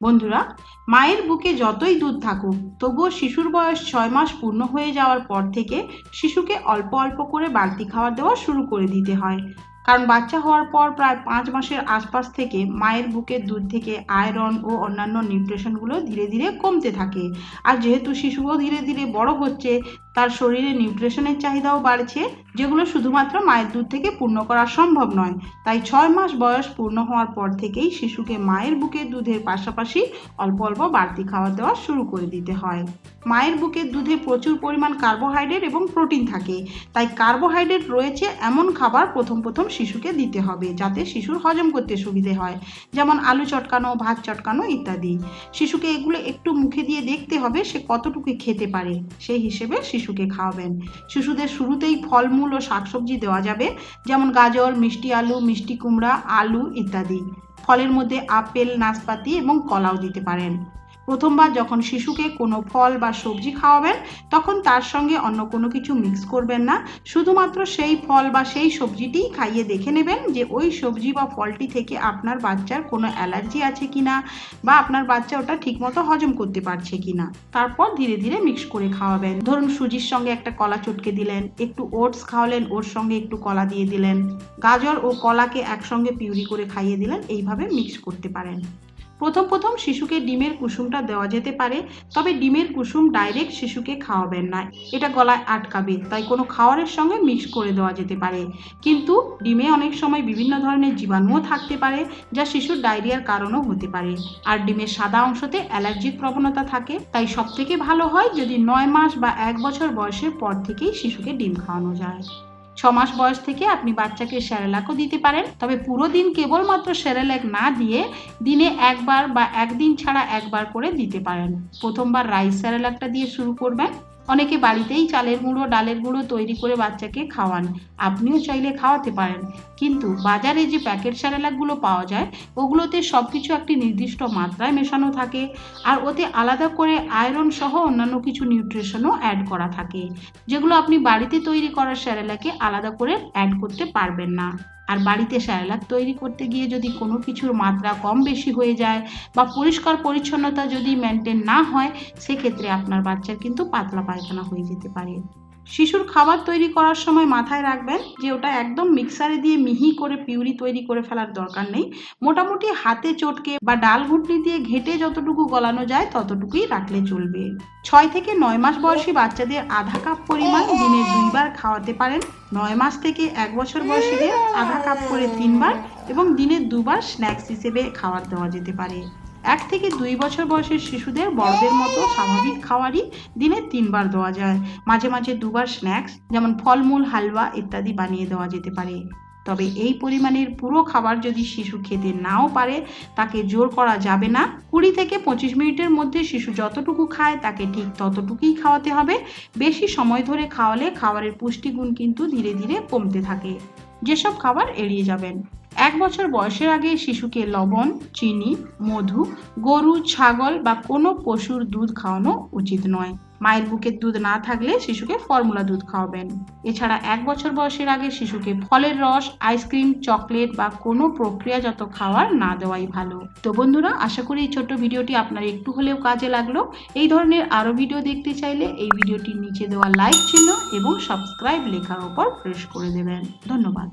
বন্ধুরা, মায়ের বুকে যতই দুধ থাকুক, তবুও শিশুর বয়স ছয় মাস পূর্ণ হয়ে যাওয়ার পর থেকে শিশুকে অল্প অল্প করে বাড়তি খাবার দেওয়া শুরু করে দিতে হয়। কারণ বাচ্চা হওয়ার পর প্রায় পাঁচ মাসের আশপাশ থেকে মায়ের বুকের দুধ থেকে আয়রন ও অন্যান্য নিউট্রিশনগুলো ধীরে ধীরে কমতে থাকে। আর যেহেতু শিশুও ধীরে ধীরে বড় হচ্ছে তার শরীরে নিউট্রিশনের চাহিদাও বাড়ছে, যেগুলো শুধুমাত্র মায়ের দুধ থেকে পূর্ণ করা সম্ভব নয়। তাই ছয় মাস বয়স পূর্ণ হওয়ার পর থেকেই শিশুকে মায়ের বুকের দুধের পাশাপাশি অল্প অল্প বাড়তি খাবার দেওয়া শুরু করে দিতে হয়। মায়ের বুকের দুধে প্রচুর পরিমাণ কার্বোহাইড্রেট এবং প্রোটিন থাকে, তাই কার্বোহাইড্রেট রয়েছে এমন খাবার প্রথম প্রথম শিশুকে দিতে হবে, যাতে শিশুর হজম করতে সুবিধে হয়, যেমন আলু চটকানো, ভাত চটকানো ইত্যাদি। শিশুকে এগুলো একটু মুখে দিয়ে দেখতে হবে সে কতটুকু খেতে পারে, সেই হিসেবে শিশুকে খাওয়াবেন। শিশুদের শুরুতেই ফলমূল ও শাকসবজি দেওয়া যাবে, যেমন গাজর, মিষ্টি আলু, মিষ্টি কুমড়া, আলু ইত্যাদি। ফলের মধ্যে আপেল, নাশপাতি এবং কলাও দিতে পারেন। প্রথমবার যখন শিশুকে কোনো ফল বা সবজি খাওয়াবেন, তখন তার সঙ্গে অন্য কোনো কিছু মিক্স করবেন না। শুধুমাত্র সেই ফল বা সেই সবজিটিই খাইয়ে দেখে নেবেন যে ওই সবজি বা ফলটি থেকে আপনার বাচ্চার কোনো অ্যালার্জি আছে কি না বা আপনার বাচ্চা ওটা ঠিকমতো হজম করতে পারছে কি না তারপর ধীরে ধীরে মিক্স করে খাওয়াবেন। ধরুন, সুজির সঙ্গে একটা কলা চটকে দিলেন, একটু ওটস খাওয়ালেন, ওর সঙ্গে একটু কলা দিয়ে দিলেন, গাজর ও কলাকে একসঙ্গে পিউরি করে খাইয়ে দিলেন, এইভাবে মিক্স করতে পারেন। প্রথম প্রথম শিশুকে ডিমের কুসুমটা দেওয়া যেতে পারে, তবে ডিমের কুসুম ডাইরেক্ট শিশুকে খাওয়াবেন না। এটা গলায় আটকাবে, তাই কোনো খাওয়ারের সঙ্গে মিক্স করে দেওয়া যেতে পারে। কিন্তু ডিমে অনেক সময় বিভিন্ন ধরনের জীবাণুও থাকতে পারে, যা শিশুর ডায়রিয়ার কারণও হতে পারে। আর ডিমের সাদা অংশতে অ্যালার্জির প্রবণতা থাকে, তাই সব থেকে ভালো হয় যদি নয় মাস বা এক বছর বয়সের পর থেকেই শিশুকে ডিম খাওয়ানো যায়। ছ মাস বয়স থেকে আপনি বাচ্চাকে সেরেলাকও দিতে পারেন। তবে পুরো দিন কেবলমাত্র সেরেলাক না দিয়ে দিনে একবার বা একদিন ছাড়া একবার করে দিতে পারেন। প্রথমবার রাইস সেরেলাকটা দিয়ে শুরু করবেন। অনেকে বাড়িতেই চালের গুঁড়ো, ডালের গুঁড়ো তৈরি করে বাচ্চাকে খাওয়ান। আপনিও চাইলে খাওয়াতে পারেন। কিন্তু বাজারে যে প্যাকেট স্যারেলাকগুলো পাওয়া যায়, ওগুলোতে সব কিছু একটি নির্দিষ্ট মাত্রায় মেশানো থাকে। আর ওতে আলাদা করে আয়রন সহ অন্যান্য কিছু নিউট্রিশনও অ্যাড করা থাকে, যেগুলো আপনি বাড়িতে তৈরি করা স্যারেলাকে আলাদা করে অ্যাড করতে পারবেন না। আর বাড়িতে স্যারেলাক তৈরি করতে গিয়ে যদি কোনো কিছুর মাত্রা কম বেশি হয়ে যায় বা পরিষ্কার পরিচ্ছন্নতা যদি মেনটেন না হয়, সেক্ষেত্রে আপনার বাচ্চার কিন্তু পাতলা পায়খানা হয়ে যেতে পারে। শিশুর খাবার তৈরি করার সময় মাথায় রাখবেন যে ওটা একদম মিক্সারে দিয়ে মিহি করে পিউরি তৈরি করে ফেলার দরকার নেই। মোটামুটি হাতে চটকে বা ডাল ঘুটনি দিয়ে ঘেটে যতটুকু গলানো যায় ততটুকুই রাখলে চলবে। ছয় থেকে নয় মাস বয়সী বাচ্চাদের আধা কাপ পরিমাণ দিনে দুইবার খাওয়াতে পারেন। নয় মাস থেকে এক বছর বয়সীদের আধা কাপ করে তিনবার এবং দিনে দুবার স্ন্যাক্স হিসেবে খাবার দেওয়া যেতে পারে। এক থেকে দুই বছর বয়সের শিশুদের বড়দের মতো স্বাভাবিক খাবারই দিনে তিনবার দেওয়া যায়। মাঝে মাঝে দুবার স্ন্যাক্স, যেমন ফলমূল, হালুয়া ইত্যাদি বানিয়ে দেওয়া যেতে পারে। তবে এই পরিমাণের পুরো খাবার যদি শিশু খেতে নাও পারে, তাকে জোর করা যাবে না। কুড়ি থেকে পঁচিশ মিনিটের মধ্যে শিশু যতটুকু খায়, তাকে ঠিক ততটুকুই খাওয়াতে হবে। বেশি সময় ধরে খাওয়ালে খাবারের পুষ্টিগুণ কিন্তু ধীরে ধীরে কমতে থাকে। যেসব খাবার এড়িয়ে যাবেন। এক বছর বয়সের আগে শিশুকে লবণ, চিনি, মধু, গরু, ছাগল বা কোনো পশুর দুধ খাওয়ানো উচিত নয়। মায়ের বুকের দুধ না থাকলে শিশুকে ফর্মুলা দুধ খাওয়াবেন। এছাড়া এক বছর বয়সের আগে শিশুকে ফলের রস, আইসক্রিম, চকলেট বা কোনো প্রক্রিয়াজাত খাওয়ার না দেওয়াই ভালো। তো বন্ধুরা, আশা করি এই ছোট্ট ভিডিওটি আপনার একটু হলেও কাজে লাগল। এই ধরনের আরও ভিডিও দেখতে চাইলে এই ভিডিওটির নিচে দেওয়া লাইক চিহ্ন এবং সাবস্ক্রাইব লেখার ওপর প্রেস করে দেবেন। ধন্যবাদ।